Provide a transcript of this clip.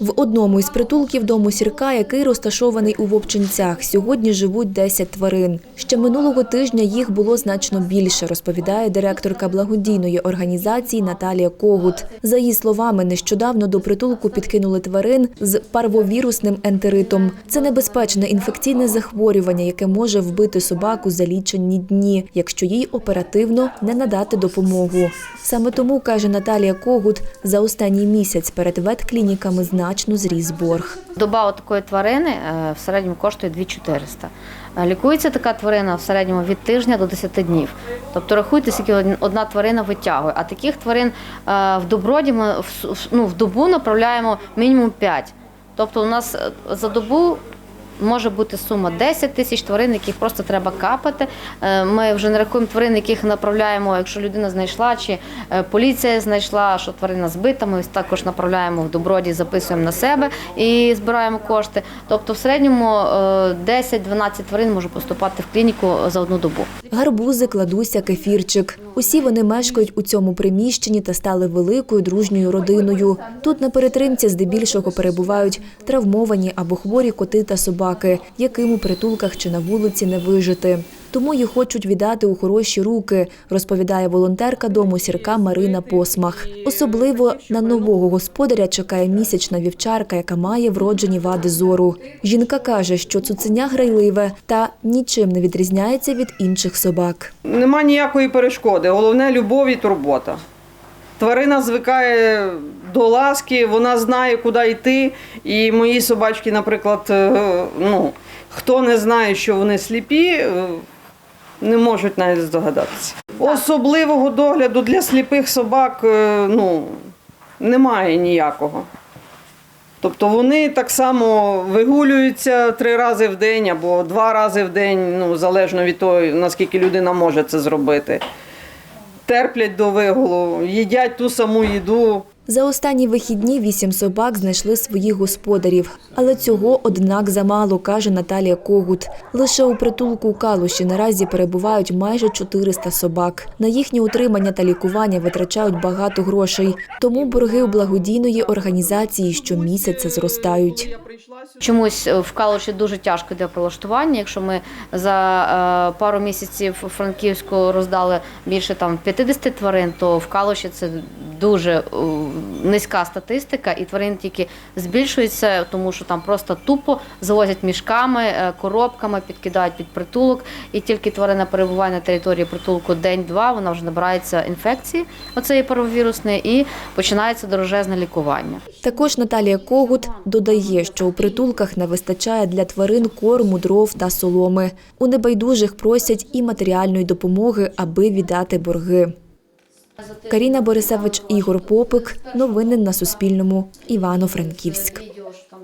В одному із притулків дому сірка, який розташований у Вовчинцях, сьогодні живуть 10 тварин. Ще минулого тижня їх було значно більше, розповідає директорка благодійної організації Наталія Когут. За її словами, нещодавно до притулку підкинули тварин з парвовірусним ентеритом. Це небезпечне інфекційне захворювання, яке може вбити собаку за лічені дні, якщо їй оперативно не надати допомогу. Саме тому, каже Наталія Когут, за останній місяць перед ветклініками значно зріс борг. Доба такої тварини е, в середньому коштує 2400. Е, Лікується така тварина в середньому від тижня до 10 днів. Тобто рахуйте, скільки одна тварина витягує. А таких тварин е, в доброді ми в, ну, в добу направляємо мінімум 5. Тобто у нас за добу може бути сума 10 тисяч тварин, яких просто треба капати. Е, Ми вже не рахуємо тварин, яких направляємо, якщо людина знайшла, чи е, поліція знайшла, що тварина збита. Ми також направляємо в доброді, записуємо на себе і збираємо кошти. Тобто, в середньому е, 10-12 тварин може поступати в клініку за одну добу. Гарбузи, кладуся, кефірчик. Усі вони мешкають у цьому приміщенні та стали великою дружньою родиною. Тут на перетримці здебільшого перебувають травмовані або хворі коти та собаки, яким у притулках чи на вулиці не вижити. Тому їх хочуть віддати у хороші руки, розповідає волонтерка дому сірка Марина Посмах. Особливо на нового господаря чекає місячна вівчарка, яка має вроджені вади зору. Жінка каже, що цуценя грайливе та нічим не відрізняється від інших собак. Нема ніякої перешкоди. Головне любов і турбота. Тварина звикає до ласки, вона знає, куди йти. І мої собачки, наприклад, е, ну, хто не знає, що вони сліпі, е, не можуть навіть здогадатися. Особливого догляду для сліпих собак е, ну, немає ніякого. Тобто вони так само вигулюються три рази в день або два рази в день, ну, залежно від того, наскільки людина може це зробити. Терплять до виголу, їдять ту саму їду. За останні вихідні вісім собак знайшли своїх господарів. Але цього, однак, замало, каже Наталія Когут. Лише у притулку у Калуші наразі перебувають майже 400 собак. На їхнє утримання та лікування витрачають багато грошей. Тому борги у благодійної організації щомісяця зростають. Чомусь е, в Калуші дуже тяжко йде прилаштування. Якщо ми за е, пару місяців Франківську роздали більше там 50 тварин, то в Калуші це дуже е, низька статистика, і тварин тільки збільшується, тому що там просто тупо завозять мішками, е, коробками, підкидають під притулок. І тільки тварина перебуває на території притулку день-два, вона вже набирається інфекції, оцеї паровірусної, і починається дорожезне лікування. Також Наталія Когут додає, що у притулках не вистачає для тварин корму, дров та соломи. У небайдужих просять і матеріальної допомоги, аби віддати борги. Каріна Борисевич, Ігор Попик. Новини на Суспільному. Івано-Франківськ.